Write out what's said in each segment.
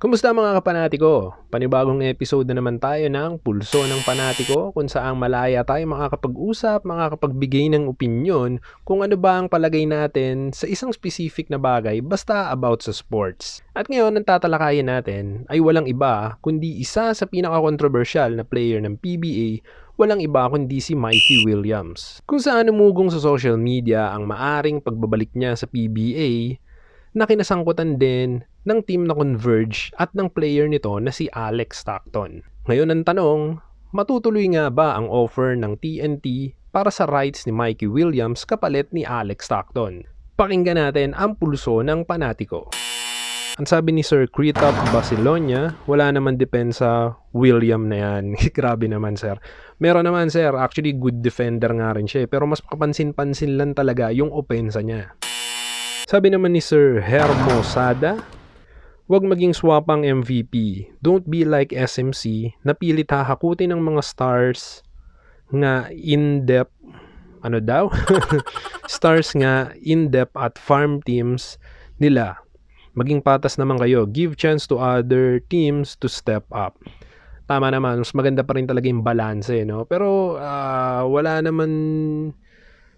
Kumusta mga kapanatiko? Panibagong episode na naman tayo ng Pulso ng Panatiko kung saan malaya tayo makakapag-usap, makakapagbigay ng opinyon kung ano ba ang palagay natin sa isang specific na bagay basta about sa sports. At ngayon ang tatalakayin natin ay walang iba kundi isa sa pinaka-controversial na player ng PBA walang iba kundi si Mikey Williams. Kung saan umugong sa social media ang maaring pagbabalik niya sa PBA na kinasangkutan din ng team na Converge at ng player nito na si Alex Stockton. Ngayon ang tanong, matutuloy nga ba ang offer ng TNT para sa rights ni Mikey Williams kapalit ni Alex Stockton? Pakinggan natin ang pulso ng panatiko. Ang sabi ni Sir Kritop Basilonia, wala naman depensa William na yan. Grabe naman sir. Meron naman sir, actually good defender nga rin siya. eh. Pero mas kapansin-pansin lang talaga yung opensa niya. Sabi naman ni Sir Hermosada, Huwag maging swapang MVP. Don't be like SMC na pilit hahakutin ng mga stars nga in-depth ano daw? stars nga in-depth at farm teams nila. Maging patas naman kayo. Give chance to other teams to step up. Tama naman, mas maganda pa rin talaga yung balance eh, no? Pero ah, wala naman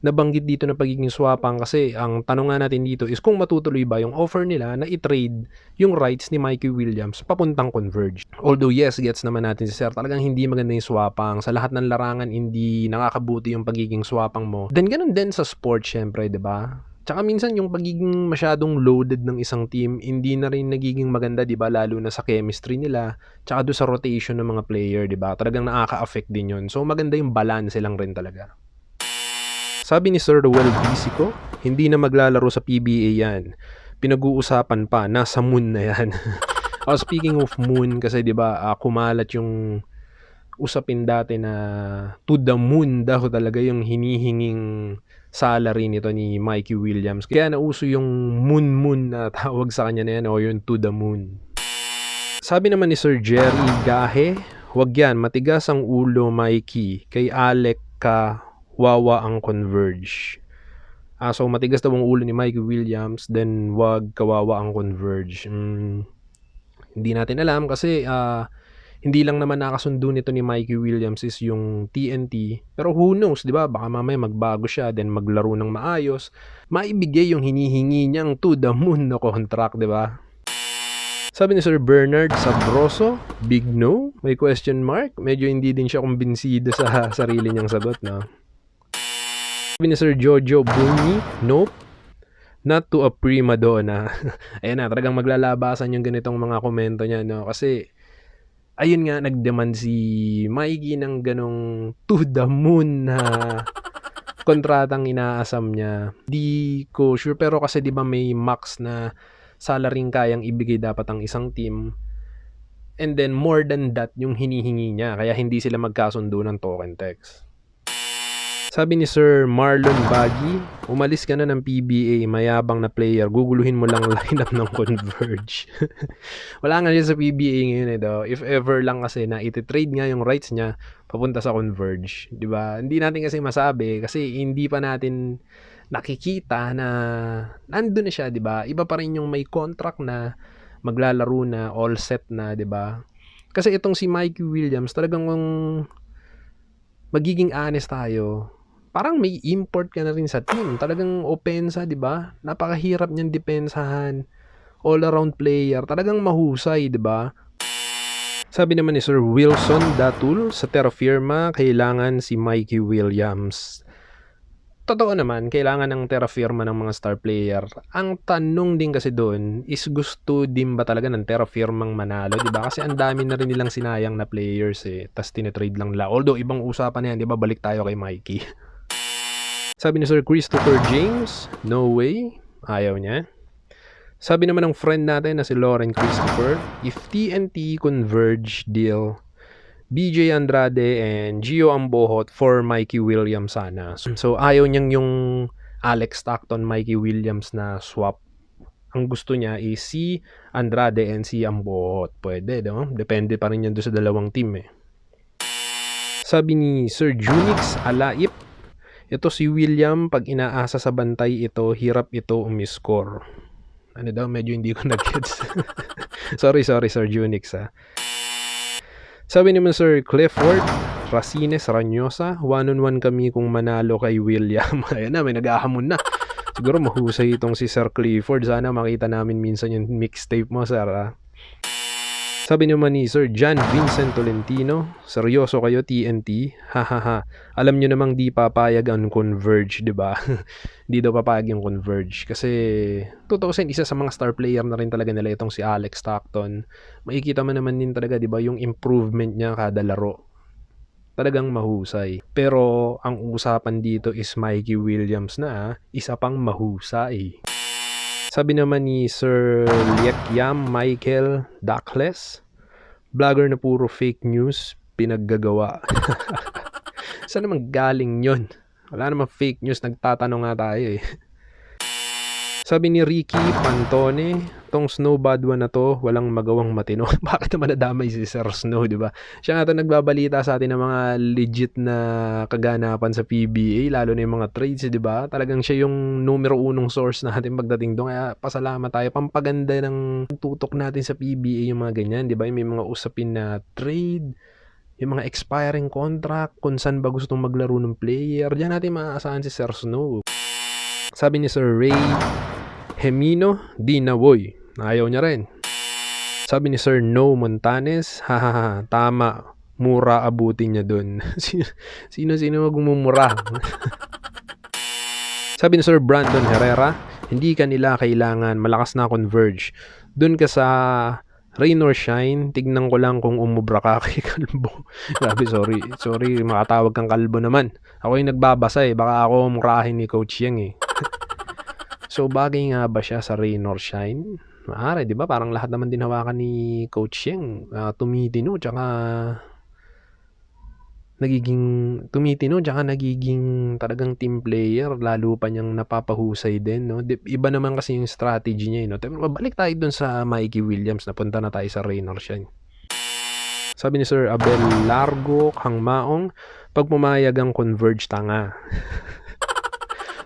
nabanggit dito na pagiging swapang kasi ang tanong nga natin dito is kung matutuloy ba yung offer nila na i-trade yung rights ni Mikey Williams papuntang Converge. Although yes, gets naman natin si Sir, talagang hindi maganda yung swapang. Sa lahat ng larangan, hindi nakakabuti yung pagiging swapang mo. Then ganun din sa sport, syempre, 'di ba? Tsaka minsan yung pagiging masyadong loaded ng isang team, hindi na rin nagiging maganda, 'di ba? Lalo na sa chemistry nila, tsaka do sa rotation ng mga player, 'di ba? Talagang nakaka-affect din 'yon. So maganda yung balance lang rin talaga. Sabi ni Sir Ruel Bisico, hindi na maglalaro sa PBA yan. Pinag-uusapan pa, nasa moon na yan. oh, speaking of moon, kasi di ba uh, kumalat yung usapin dati na to the moon daw talaga yung hinihinging salary nito ni Mikey Williams. Kaya nauso yung moon moon na tawag sa kanya na yan o yung to the moon. Sabi naman ni Sir Jerry Gahe, wag yan, matigas ang ulo Mikey kay Alec ka wawa ang Converge. Ah, so matigas daw ang ulo ni Mikey Williams, then wag kawawa ang Converge. Mm, hindi natin alam kasi ah, hindi lang naman nakasundo nito ni Mikey Williams is yung TNT. Pero who knows, di ba? Baka mamaya magbago siya, then maglaro ng maayos. Maibigay yung hinihingi niyang to the moon na contract, di ba? Sabi ni Sir Bernard Sabroso, big no? May question mark? Medyo hindi din siya kumbinsido sa sarili niyang sagot, no? Sabi ni Sir Jojo Bunyi, nope. Not to a prima donna. Ayan na, talagang maglalabasan yung ganitong mga komento niya, no? Kasi, ayun nga, nagdemand si Mikey ng ganong to the moon na kontratang inaasam niya. Di ko sure, pero kasi di ba may max na salary kayang ibigay dapat ang isang team. And then, more than that, yung hinihingi niya. Kaya hindi sila magkasundo ng token text. Sabi ni Sir Marlon Baggy, umalis ka na ng PBA, mayabang na player, guguluhin mo lang lineup ng Converge. Wala nga siya sa PBA ngayon eh, do. If ever lang kasi na iti-trade nga yung rights niya papunta sa Converge, 'di ba? Hindi natin kasi masabi kasi hindi pa natin nakikita na nandun na siya, 'di ba? Iba pa rin yung may contract na maglalaro na all set na, 'di ba? Kasi itong si Mikey Williams, talagang magiging honest tayo, parang may import ka na rin sa team. Talagang opensa, 'di ba? Napakahirap niyang depensahan. All around player, talagang mahusay, 'di ba? Sabi naman ni Sir Wilson Datul, sa Terra Firma, kailangan si Mikey Williams. Totoo naman, kailangan ng Terra Firma ng mga star player. Ang tanong din kasi doon is gusto din ba talaga ng Terra Firmang manalo, 'di ba? Kasi ang dami na rin nilang sinayang na players eh. Tapos tinitrade lang nila. Although ibang usapan yan, 'di ba? Balik tayo kay Mikey. Sabi ni Sir Christopher James, no way. Ayaw niya. Sabi naman ng friend natin na si Lauren Christopher, if TNT Converge deal, BJ Andrade and Gio Ambohot for Mikey Williams sana. So ayaw niyang yung Alex Stockton, Mikey Williams na swap. Ang gusto niya is si Andrade and si Ambohot. Pwede, no? Depende pa rin yan doon sa dalawang team eh. Sabi ni Sir Junix Alaip, ito si William, pag inaasa sa bantay ito, hirap ito umiscore. Ano daw, medyo hindi ko nag-gets. sorry, sorry, Sir Junix ha. Sabi naman Sir Clifford, Racines, Ranyosa, one-on-one kami kung manalo kay William. Ayan na, may naghahamon na. Siguro mahusay itong si Sir Clifford. Sana makita namin minsan yung mixtape mo, Sir. Ha? Sabi naman ni Sir John Vincent Tolentino, seryoso kayo TNT? Hahaha. Alam nyo namang di papayag ang Converge, di ba? di daw papayag yung Converge. Kasi, totoo sin, isa sa mga star player na rin talaga nila itong si Alex Stockton. Makikita mo naman din talaga, di ba, yung improvement niya kada laro. Talagang mahusay. Pero, ang usapan dito is Mikey Williams na, isa pang mahusay. Sabi naman ni Sir Liekyam Michael Duckless, vlogger na puro fake news, pinaggagawa. Saan naman galing yon? Wala naman fake news, nagtatanong nga tayo eh. Sabi ni Ricky Pantone, tong Snowbad one na to, walang magawang matino. Bakit naman nadamay si Sir Snow, di ba? Siya nga to nagbabalita sa atin ng mga legit na kaganapan sa PBA, lalo na yung mga trades, di ba? Talagang siya yung numero unong source natin pagdating doon. Kaya pasalamat tayo. Pampaganda ng tutok natin sa PBA yung mga ganyan, di ba? May mga usapin na trade, yung mga expiring contract, kung saan ba gustong maglaro ng player. Diyan natin maaasahan si Sir Snow. Sabi ni Sir Ray Hemino Di Nawoy. Ayaw niya rin. Sabi ni Sir No Montanes, hahaha, tama, mura abutin niya dun. sino sino magmumura? Sabi ni Sir Brandon Herrera, hindi ka nila kailangan malakas na converge. Dun ka sa rain or shine, tignan ko lang kung umubra ka kay kalbo. Grabe, sorry. Sorry, makatawag kang kalbo naman. Ako yung nagbabasa eh. Baka ako murahin ni Coach Yang eh. So, bagay nga ba siya sa rain or shine? Maaari, di ba? Parang lahat naman din hawakan ni Coach Yang. Uh, tumitino, tsaka nagiging tumitino, tsaka nagiging talagang team player. Lalo pa niyang napapahusay din, no? Iba naman kasi yung strategy niya, eh, no? Pero balik tayo dun sa Mikey Williams. Napunta na tayo sa rain or shine. Sabi ni Sir Abel Largo, Hangmaong, pag pumayag ang converge tanga.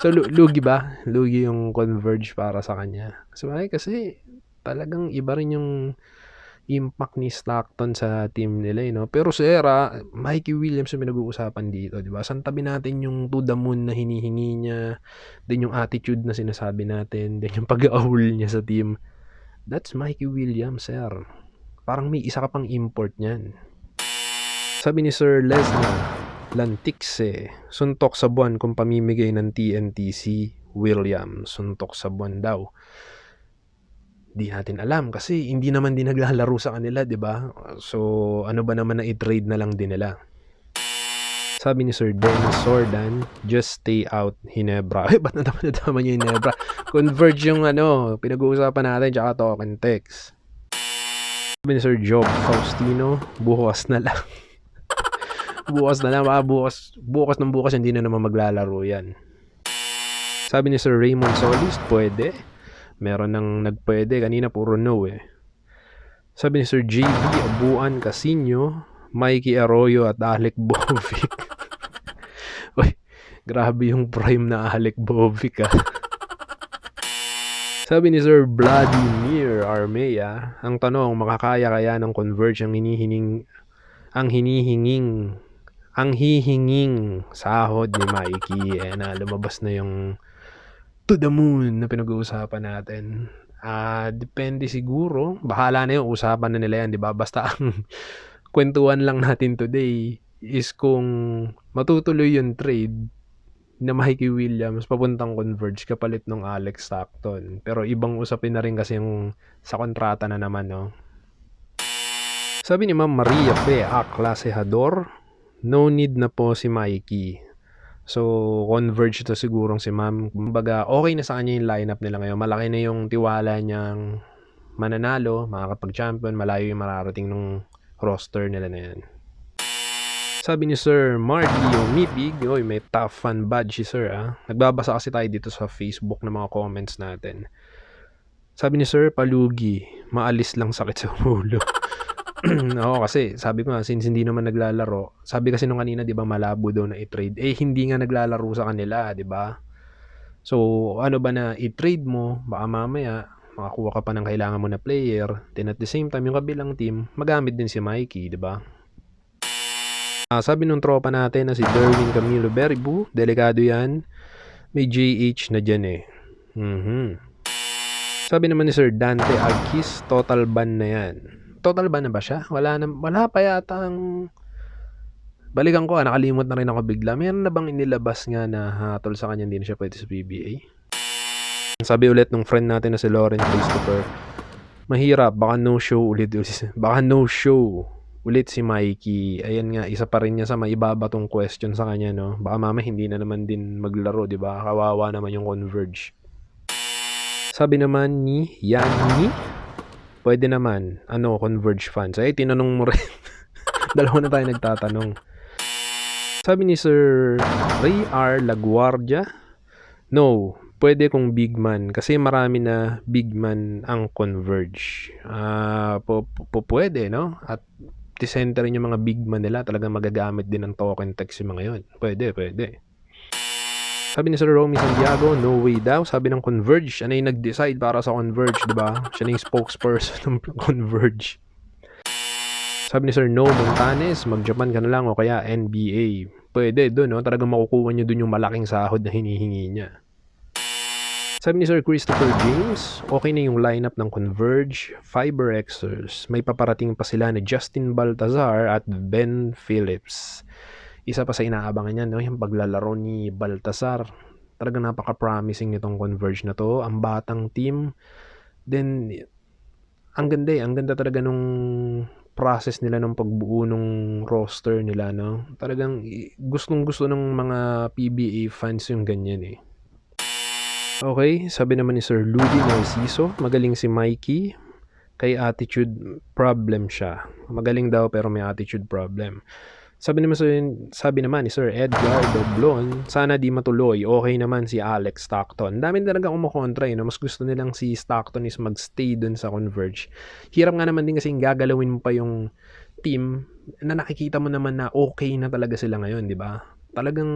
So, lugi ba? Lugi yung Converge para sa kanya. So, kasi talagang iba rin yung impact ni Stockton sa team nila, eh, no? Pero si Era, Mikey Williams yung pinag-uusapan dito, di ba? Santabi natin yung to the moon na hinihingi niya, din yung attitude na sinasabi natin, din yung pag-aahul niya sa team. That's Mikey Williams, sir. Parang may isa ka pang import niyan. Sabi ni Sir Lesnar, Lantikse, suntok sa buwan kung pamimigay ng TNTC William, suntok sa buwan daw. Di natin alam kasi hindi naman din naglalaro sa kanila, 'di ba? So, ano ba naman na i-trade na lang din nila? Sabi ni Sir Dennis Sordan, just stay out Hinebra. Ay, ba't naman nadama niya Hinebra? Converge yung ano, pinag-uusapan natin, tsaka token text. Sabi ni Sir Job Faustino, bukas na lang bukas na lang, baka bukas, bukas ng bukas hindi na naman maglalaro yan. Sabi ni Sir Raymond Solis, pwede. Meron nang nagpwede, kanina puro no eh. Sabi ni Sir JB Abuan Casino, Mikey Arroyo at Alec Bovic. Uy, grabe yung prime na Alec Bovic ah. Sabi ni Sir Vladimir Armea, ang tanong, makakaya kaya ng Converge ang hinihining ang hinihinging ang hihinging sahod ni Mikey eh, na lumabas na yung to the moon na pinag-uusapan natin. Ah, uh, depende siguro. Bahala na yung usapan na nila yan, 'di ba? Basta ang kwentuhan lang natin today is kung matutuloy yung trade na Mikey Williams papuntang Converge kapalit ng Alex Stockton. Pero ibang usapin na rin kasi yung sa kontrata na naman, no? Sabi ni Ma'am Maria Fe, ah, klasehador, no need na po si Mikey. So, converge to sigurong si ma'am. Kumbaga, okay na sa kanya yung lineup nila ngayon. Malaki na yung tiwala niyang mananalo, makakapag-champion, malayo yung mararating ng roster nila na yan. Sabi ni Sir Marty Umipig, oy, may tough fun badge si Sir ah. Nagbabasa kasi tayo dito sa Facebook ng mga comments natin. Sabi ni Sir Palugi, maalis lang sakit sa ulo. Oo, kasi sabi ko since hindi naman naglalaro, sabi kasi nung kanina, di ba, malabo daw na i-trade. Eh, hindi nga naglalaro sa kanila, di ba? So, ano ba na i-trade mo, baka mamaya, makakuha ka pa ng kailangan mo na player, then at the same time yung kabilang team, magamit din si Mikey, di ba? Ah, sabi nung tropa natin na si Derwin Camilo Beribu, delikado yan. May JH na dyan eh. Mhm. Sabi naman ni Sir Dante Agkis, total ban na yan. Total ban na ba siya? Wala, na, wala pa yata ang... Balikan ko, ah, nakalimot na rin ako bigla. Meron na bang inilabas nga na hatol sa kanya hindi na siya pwede sa PBA? Sabi ulit nung friend natin na si Lauren Christopher, mahirap, baka no show ulit. Baka no show ulit si Mikey. Ayan nga, isa pa rin niya sa maibabatong question sa kanya, no? Baka mama hindi na naman din maglaro, di ba? Kawawa naman yung Converge. Sabi naman ni Yanni, pwede naman, ano, Converge fans. Ay, tinanong mo rin. Dalawa na tayo nagtatanong. Sabi ni Sir Ray R. Laguardia, no, pwede kung big man kasi marami na big man ang Converge. Ah, po, po, pwede, no? At rin yung mga big man nila, talagang magagamit din ng token text yung mga yun. Pwede, pwede. Sabi ni Sir Romy Santiago, no way daw. Sabi ng Converge, ano yung nag-decide para sa Converge, di ba? Siya na yung spokesperson ng Converge. Sabi ni Sir No Montanes, mag-Japan ka na lang o kaya NBA. Pwede doon, no? Talagang makukuha niyo doon yung malaking sahod na hinihingi niya. Sabi ni Sir Christopher James, okay na yung lineup ng Converge, Fiber Xers. May paparating pa sila na Justin Baltazar at Ben Phillips. Isa pa sa inaabangan niya, no? yung paglalaro ni Baltazar. Talagang napaka-promising nitong Converge na to. Ang batang team. Then, ang ganda eh. Ang ganda talaga nung process nila ng pagbuo ng roster nila, no? Talagang gustong gusto ng mga PBA fans yung ganyan eh. Okay, sabi naman ni Sir Ludi Narciso, magaling si Mikey. Kay attitude problem siya. Magaling daw pero may attitude problem. Sabi naman, sabi naman ni Sir Edgar Doblon, sana di matuloy. Okay naman si Alex Stockton. Dami talaga umukontra eh. No? Mas gusto nilang si Stockton is magstay dun sa Converge. Hirap nga naman din kasi gagalawin mo pa yung team na nakikita mo naman na okay na talaga sila ngayon, di ba? Talagang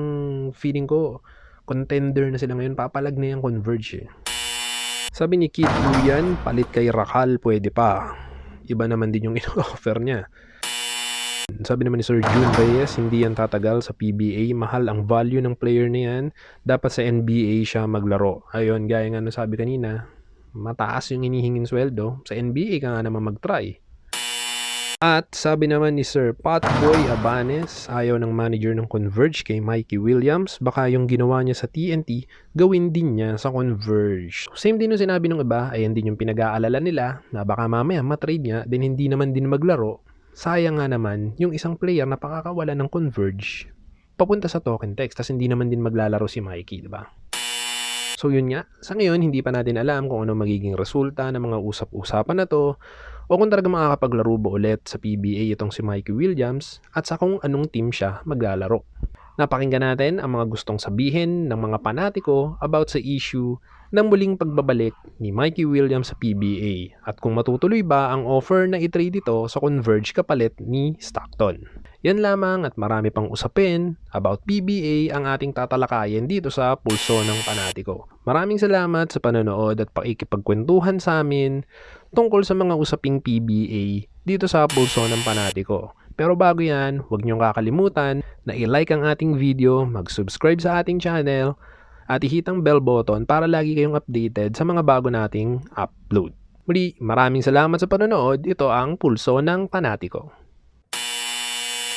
feeling ko contender na sila ngayon. Papalag na yung Converge eh. Sabi ni Kid Luyan, palit kay Rakal, pwede pa. Iba naman din yung in-offer niya. Sabi naman ni Sir June Reyes, hindi yan tatagal sa PBA. Mahal ang value ng player na yan. Dapat sa NBA siya maglaro. Ayun, gaya nga sabi kanina, mataas yung inihingin sweldo. Sa NBA ka nga naman mag-try. At sabi naman ni Sir Potboy Abanes, ayaw ng manager ng Converge kay Mikey Williams, baka yung ginawa niya sa TNT, gawin din niya sa Converge. Same din yung sinabi ng iba, ayan din yung pinag-aalala nila, na baka mamaya matrade niya, din hindi naman din maglaro, sayang nga naman yung isang player na pakakawala ng Converge papunta sa token text tapos hindi naman din maglalaro si Mikey, di ba? So yun nga, sa ngayon hindi pa natin alam kung ano magiging resulta ng mga usap-usapan na to o kung talaga makakapaglaro ba ulit sa PBA itong si Mikey Williams at sa kung anong team siya maglalaro. Napakinggan natin ang mga gustong sabihin ng mga panatiko about sa issue ng muling pagbabalik ni Mikey Williams sa PBA at kung matutuloy ba ang offer na i-trade ito sa Converge kapalit ni Stockton. Yan lamang at marami pang usapin about PBA ang ating tatalakayin dito sa Pulso ng Panatiko. Maraming salamat sa panonood at pakikipagkwentuhan sa amin tungkol sa mga usaping PBA dito sa Pulso ng Panatiko. Pero bago yan, huwag niyong kakalimutan na i-like ang ating video, mag-subscribe sa ating channel, at i-hit ang bell button para lagi kayong updated sa mga bago nating upload. Muli, maraming salamat sa panonood. Ito ang Pulso ng Panatiko.